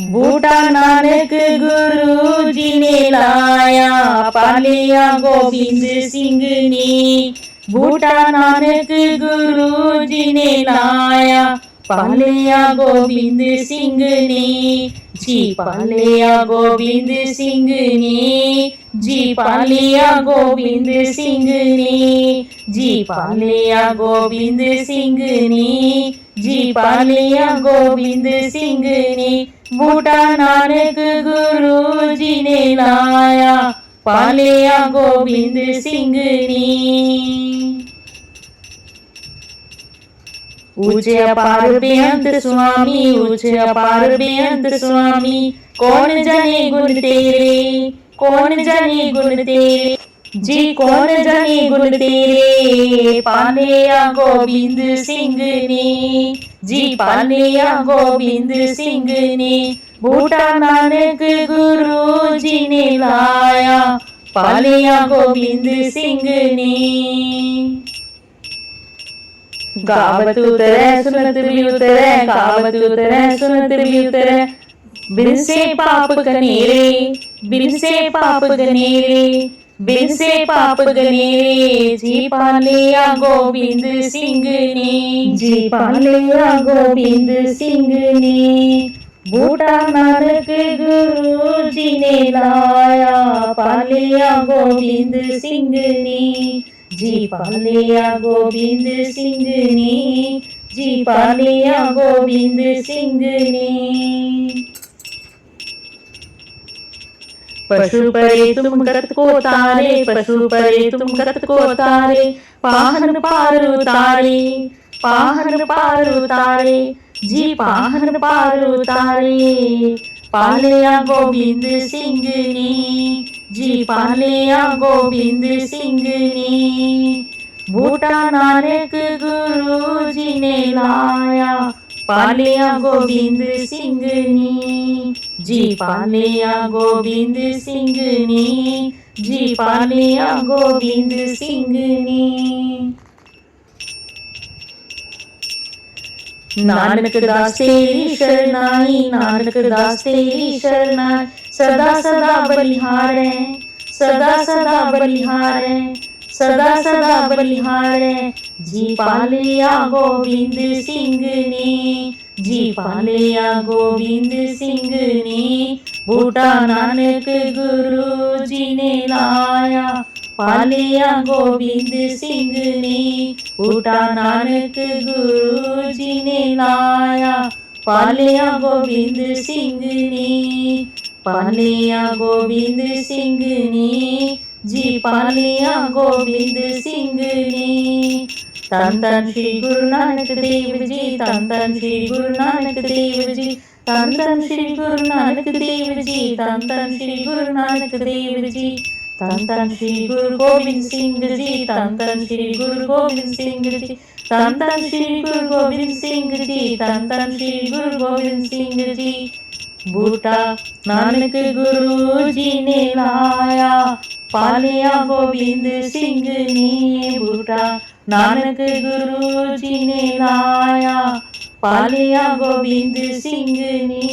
भूटान नानक गुरु जी ने लाया पालिया गोविंद सिंह ने भूटान नानक गुरु जी ने लाया पालिया गोविंद सिंह ने जी पालिया गोविंद सिंह ने जी पालिया गोविंद सिंह ने जी पालिया गोविंद सिंह ने ਜੀ ਪਾਲਿਆ ਗੋਬਿੰਦ ਸਿੰਘ ਨੇ, ਬੂਟਾ ਨਾਨਕ ਗੁਰੂ ਜੀ ਨੇ ਲਾਇਆ। ਪਾਲਿਆ ਗੋਬਿੰਦ ਸਿੰਘ ਨੇ। ਉੱਚੇ ਅਪਾਰ ਬੇਅੰਤ ਸੁਆਮੀ, ਉੱਚੇ ਅਪਾਰ ਬੇਅੰਤ ਸੁਆਮੀ, ਕੌਣ ਜਾਣੇ ਗੁਣ ਤੇਰੇ? ਕੌਣ ਜਾਣੇ ਗੁਣ ਤੇਰੇ? ਜੀ ਕੌਣ ਜਾਣੇ ਗੁਣ ਤੇਰੇ? ਪਾਲਿਆ ਗੋਬਿੰਦ ਸਿੰਘ ਨੇ। ਜੀ ਪਾਲਿਆ ਗੋਬਿੰਦ ਸਿੰਘ ਨੇ। ਬੂਟਾ ਨਾਨਕ ਗੁਰੂ ਜੀ ਨੇ ਲਾਇਆ। ਪਾਲਿਆ ਗੋਬਿੰਦ ਸਿੰਘ ਨੇ। ਗਾਵਤ ਉਤਰੈ, ਸੁਨਤ ਵੀ ਉਤਰੈ, ਗਾਵਤ ਉਤਰੈ, ਸੁਨਤ ਵੀ ਉਤਰੈ। ਬਿਨਸੇ ਪਾਪ ਕਨੇਰੇ, ਬਿਨਸੇ ਪਾਪ ਗਨੇਰੇ ਬਿਨਸੇ ਪਾਪ ਗਨੇਰੇ, ਜੀ ਪਾਲਿਆ ਗੋਬਿੰਦ ਸਿੰਘ ਨੇ ਜੀ ਪਾਲਿਆ ਗੋਬਿੰਦ ਸਿੰਘ ਨੇ ਬੂਟਾ ਨਾਨਕ ਗੁਰੂ ਜੀ ਨੇ ਲਾਇਆ ਪਾਲਿਆ ਗੋਬਿੰਦ ਸਿੰਘ ਨੇ ਜੀ ਪਾਲਿਆ ਗੋਬਿੰਦ ਸਿੰਘ ਨੇ ਜੀ ਪਾਲਿਆ ਗੋਬਿੰਦ ਸਿੰਘ ਨੇ पशु परे तुम कत को तारे पशु परे तुम कत को तारे, पाहन पार उतारे, पाहन पार उतारे, जी पाहन पार उतारे। पालिया गोविंद सिंह ने, जी पालिया गोविंद सिंह ने। बूटा नानक गुरु जी ने लाया पाल लिया गोविंद सिंह नी। जी पालिया गोविंद सिंह ने। जी, पाल गोविंद सिंह ने। नानक दास तेरी शरणाई, नानक दास तेरी शरणाई। सदा सदा बलिहार है, सदा सदा बलिहार है, सदा सदा बलिहार है। ਜੀ ਪਾਲਿਆ ਗੋਬਿੰਦ ਸਿੰਘ ਨੇ, ਜੀ ਪਾਲਿਆ ਗੋਬਿੰਦ ਸਿੰਘ ਨੇ, ਬੂਟਾ ਨਾਨਕ ਗੁਰੂ ਜੀ ਨੇ ਲਾਇਆ। ਪਾਲਿਆ ਗੋਬਿੰਦ ਸਿੰਘ ਨੇ, ਬੂਟਾ ਨਾਨਕ ਗੁਰੂ ਜੀ ਨੇ ਲਾਇਆ। ਪਾਲਿਆ ਗੋਬਿੰਦ ਸਿੰਘ ਨੇ, ਪਾਲਿਆ ਗੋਬਿੰਦ ਸਿੰਘ ਨੇ जी पालिया गोविंद सिंह ने तन तन श्री गुरु नानक देव जी तन तन श्री गुरु नानक देव जी तन तन श्री गुरु नानक देव जी तन तन श्री गुरु नानक देव जी तन तन श्री गुरु गोविंद सिंह जी तन तन श्री गुरु गोविंद सिंह जी तन तन श्री गुरु गोविंद सिंह जी तन तन श्री गुरु गोविंद सिंह जी बूटा नानक गुरु जी ने लाया ಪಾಲಿಯ ಗೋವಿಂದ ಸಿಂಗ್ ನೀ ಬೂಟಾ ನಾನಕ ಗುರು ಜಿನೆ ಲಾಯಾ ಪಾಲಿಯ ಗೋವಿಂದ ಸಿಂಗ್ ನೀ